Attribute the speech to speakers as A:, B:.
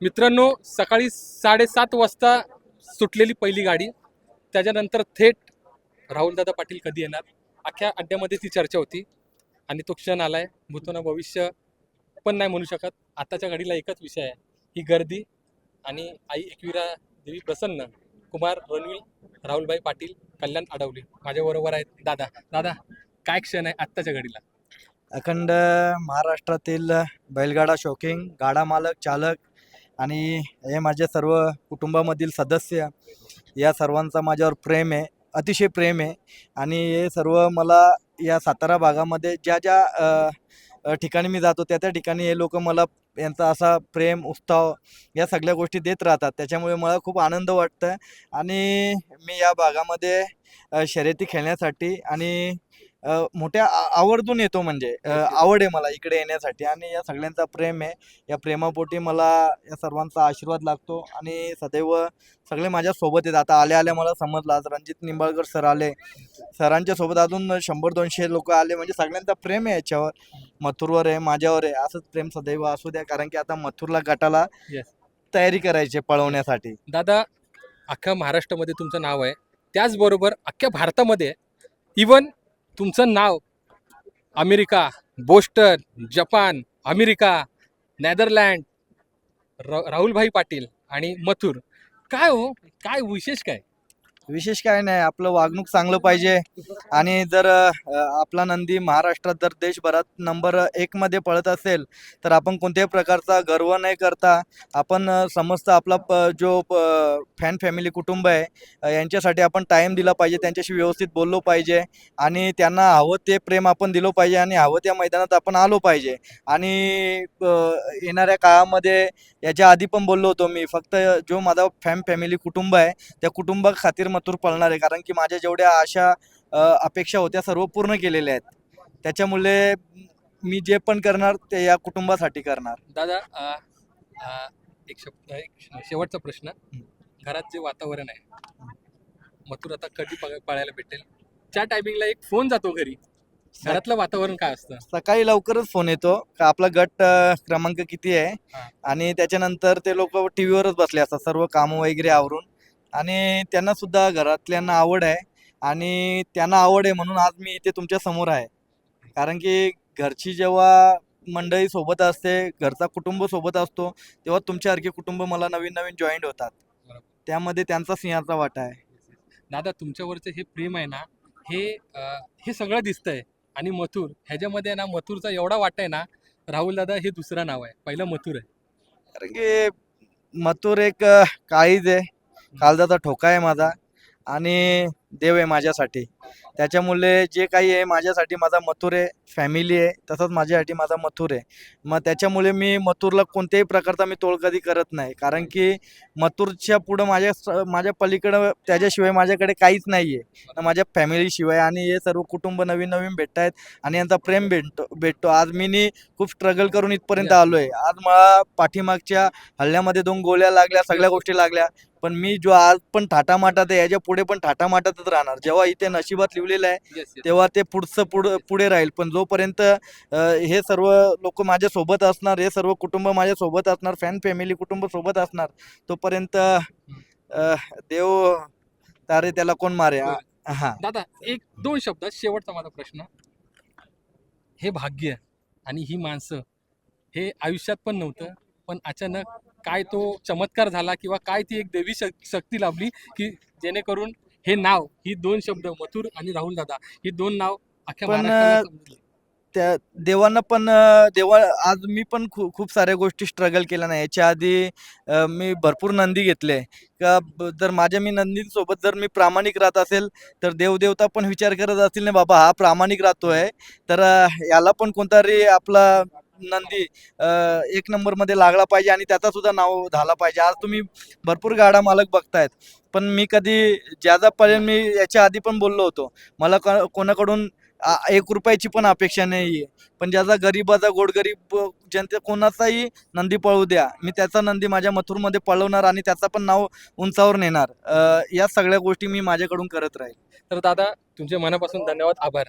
A: मित्रांनो सकाळी साडेसात वाजता सुटलेली पहिली गाडी. त्याच्यानंतर थेट राहुलदादा पाटील कधी येणार? अख्ख्या अड्ड्यामध्ये ती चर्चा होती. आणि तो क्षण आलाय. भूतोना भविष्य पण नाही म्हणू शकत. आताच्या गाडीला एकच विषय आहे. ही गर्दी आणि आई एकविरा देवी प्रसन्न. कुमार रणवीर राहुलभाई पाटील कल्याण अडवले. माझ्याबरोबर आहेत दादा. दादा काय क्षण आहे आत्ताच्या गाडीला
B: अखंड महाराष्ट्रातील बैलगाडा शौकिंग गाडा मालक चालक आणि हे माझे सर्व कुटुंबामधील सदस्य या सर्वांचा माझ्यावर प्रेम आहे अतिशय प्रेम आहे. आणि हे सर्व मला या सातारा भागामध्ये ज्या ज्या ठिकाणी मी जातो त्या त्या ठिकाणी हे लोक मला यांचा असा प्रेम उत्साह या सगळ्या गोष्टी देत राहतात. त्याच्यामुळे मला खूप आनंद वाटतं आणि मी या भागामध्ये शर्यती खेळण्यासाठी आणि मोठ्या आवर्जून येतो म्हणजे. आवड आहे मला इकडे येण्यासाठी आणि या सगळ्यांचा प्रेम आहे. या प्रेमापोटी मला या सर्वांचा आशीर्वाद लागतो आणि सदैव सगळे माझ्या सोबत आहेत. आता आल्या आल्या मला समजलं. आज रणजित निंबाळकर सर आले. सरांच्या सोबत अजून शंभर दोनशे लोक आले. म्हणजे सगळ्यांचा प्रेम आहे याच्यावर. मथुरवर आहे माझ्यावर आहे. असंच प्रेम सदैव असू द्या. कारण की आता मथुरला गटाला. तयारी करायची पळवण्यासाठी.
A: दादा अख्ख्या महाराष्ट्रामध्ये तुमचं नाव आहे. त्याचबरोबर अख्ख्या भारतामध्ये इवन तुमचं नाव? America Boston Japan America Netherlands र राहुलभाई पाटील आणि मथुर. काय हो? काय विशेष काय?
B: विशेष काय नाही आपलं वागणूक चांगलं पाहिजे. आणि जर आपला नंदी महाराष्ट्रात जर देशभरात नंबर एकमध्ये पळत असेल तर आपण कोणत्याही प्रकारचा गर्व नाही करता. आपण अ, समस्त आपला प- जो फॅन फॅमिली कुटुंब आहे यांच्यासाठी आपण टाईम दिला पाहिजे त्यांच्याशी व्यवस्थित बोललो पाहिजे. आणि त्यांना हवं ते प्रेम आपण दिलं पाहिजे आणि हवं त्या मैदानात आपण आलो पाहिजे. आणि येणाऱ्या काळामध्ये याच्या आधी पण बोललो होतो मी फक्त जो माझा फॅम फॅमिली कुटुंब आहे त्या कुटुंबा खातीर मथुर पळणार आहे. कारण की माझ्या जेवढ्या आशा अपेक्षा होत्या सर्व पूर्ण केलेल्या आहेत. त्याच्यामुळे मी जे पण करणार ते या कुटुंबासाठी करणार.
A: दादा अ, अ, एक शब्द एक शेवटचा प्रश्न. घरात जे वातावरण आहे मथुर आता कधी पळ- पळायला भेटेल? त्या टायमिंगला एक फोन जातो घरी. घरातलं वातावरण काय असतं?
B: सकाळी लवकरच फोन येतो. का आपला गट क्रमांक किती आहे. आणि त्याच्यानंतर ते लोक टी व्हीवरच बसले असतात. सर्व कामं वगैरे आवरून. आणि त्यांना सुद्धा घरातल्यांना आवड आहे. आणि त्यांना आवड आहे म्हणून आज मी इथे तुमच्यासमोर आहे. कारण की घरची जेव्हा मंडळी सोबत असते घरचा कुटुंब सोबत असतो तेव्हा तुमच्यासारखे कुटुंब मला नवीन नवीन जॉईंट होतात. त्यामध्ये त्यांचा सिंहाचा वाटा आहे.
A: दादा तुमच्यावरचं हे प्रेम आहे ना हे अ, हे सगळं दिसतंय. आणि मथुर ह्याच्यामध्ये ना मथुरचा एवढा वाटा आहे ना राहुल दादा हे दुसरं नाव आहे. पहिलं मथुर आहे.
B: कारण की मथुर एक अ, काळीज आहे. काळजाचा ठोका आहे माझा. आणि देव आहे माझ्यासाठी. त्याच्यामुळे जे काही आहे माझ्यासाठी माझा मथुर आहे फॅमिली आहे तसंच माझ्यासाठी माझा मथुर आहे. मग त्याच्यामुळे मी मथुरला कोणत्याही प्रकारचा मी तोड कधी करत नाही. कारण की मथुरच्या पुढं माझ्या माझ्या पलीकडं त्याच्याशिवाय माझ्याकडे काहीच नाही आहे माझ्या फॅमिलीशिवाय आणि हे सर्व कुटुंब नवीन नवीन भेटत आहेत आणि यांचा प्रेम भेटतो भेटतो. आज मी नी खूप स्ट्रगल करून इथपर्यंत
A: Yeah.
B: आलोय. आज मला पाठीमागच्या हल्ल्यामध्ये दोन गोळ्या लागल्या सगळ्या गोष्टी लागल्या. पण मी जो आज पण थाटामाटात आहे याच्यापुढे पण थाटामाटातच राहणार. जेव्हा इथे नशिबात लिहिलेलं आहे तेव्हा ते पुढचं पुढं पुढे राहील. पण जोपर्यंत अ, हे सर्व लोक माझ्या सोबत असणार हे सर्व कुटुंब माझ्या सोबत असणार फॅन फॅमिली कुटुंब सोबत असणार तोपर्यंत अ, देव तारे त्याला कोण मारे? हा.
A: दादा एक दोन शब्दात शेवटचा माझा प्रश्न. हे भाग्य आणि ही माणसं हे आयुष्यात पण नव्हतं पण अचानक काय तो चमत्कार झाला किंवा काय ती एक देवी शक- शक्ती लाभली की जेणेकरून हे नाव ही दोन शब्द मथुर आणि राहुल दादा ही दोन नाव अख्ख्या
B: पण,
A: महाराष्ट्राला समजली.
B: त्या देवानं पण अ, देवा आज मी पण खूप खूप साऱ्या गोष्टी स्ट्रगल केल्या नाही. याच्या आधी अ, मी भरपूर नंदी घेतले. का ब- जर माझ्या मी नंदींसोबत जर मी प्रामाणिक राहत असेल तर देवदेवता पण विचार करत असतील ना बाबा हा प्रामाणिक राहतोय. तर अ, याला पण कोणतरी आपला नंदी एक एक नंबरमध्ये लागला पाहिजे आणि त्याचा सुद्धा नाव झाला पाहिजे. आज तुम्ही भरपूर गाडा मालक बघतायत. पण मी कधी ज्याचा पर्यंत मी याच्या आधी पण बोललो होतो मला क- कोणाकडून एक रुपयाची पण अपेक्षा नाही आहे पण ज्याचा गरीबाचा गोडगरीब जनते कोणाचाही नंदी पळवू द्या. मी त्याचा नंदी माझ्या मथुरमध्ये पळवणार आणि त्याचा पण नाव उंचावर नेणार या सगळ्या गोष्टी मी माझ्याकडून करत राहील.
A: तर दादा तुमचे मनापासून धन्यवाद. आभार.